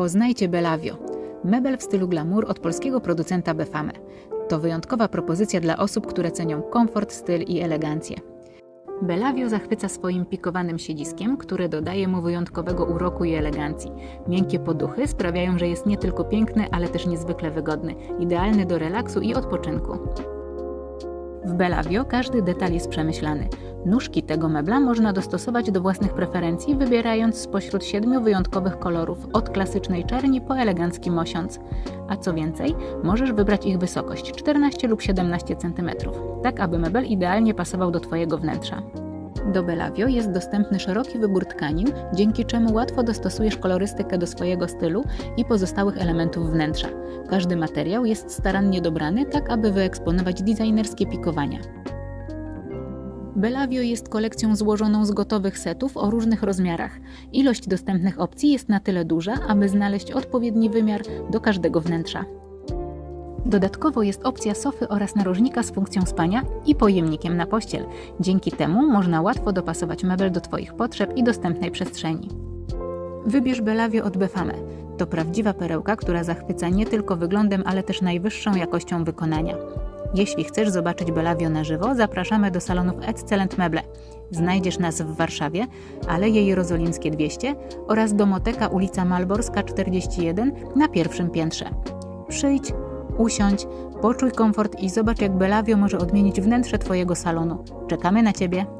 Poznajcie Belavio. Mebel w stylu glamour od polskiego producenta Befame. To wyjątkowa propozycja dla osób, które cenią komfort, styl i elegancję. Belavio zachwyca swoim pikowanym siedziskiem, które dodaje mu wyjątkowego uroku i elegancji. Miękkie poduchy sprawiają, że jest nie tylko piękny, ale też niezwykle wygodny, idealny do relaksu i odpoczynku. W Belavio każdy detal jest przemyślany. Nóżki tego mebla można dostosować do własnych preferencji, wybierając spośród siedmiu wyjątkowych kolorów, od klasycznej czerni po elegancki mosiąc. A co więcej, możesz wybrać ich wysokość 14 lub 17 cm, tak aby mebel idealnie pasował do Twojego wnętrza. Do Belavio jest dostępny szeroki wybór tkanin, dzięki czemu łatwo dostosujesz kolorystykę do swojego stylu i pozostałych elementów wnętrza. Każdy materiał jest starannie dobrany, tak aby wyeksponować designerskie pikowania. Belavio jest kolekcją złożoną z gotowych setów o różnych rozmiarach. Ilość dostępnych opcji jest na tyle duża, aby znaleźć odpowiedni wymiar do każdego wnętrza. Dodatkowo jest opcja sofy oraz narożnika z funkcją spania i pojemnikiem na pościel. Dzięki temu można łatwo dopasować mebel do Twoich potrzeb i dostępnej przestrzeni. Wybierz Belavio od Befame. To prawdziwa perełka, która zachwyca nie tylko wyglądem, ale też najwyższą jakością wykonania. Jeśli chcesz zobaczyć Belavio na żywo, zapraszamy do salonów Excellent Meble. Znajdziesz nas w Warszawie, Aleje Jerozolimskie 200 oraz Domoteka ulica Malborska 41 na pierwszym piętrze. Przyjdź, usiądź, poczuj komfort i zobacz jak Belavio może odmienić wnętrze Twojego salonu. Czekamy na Ciebie!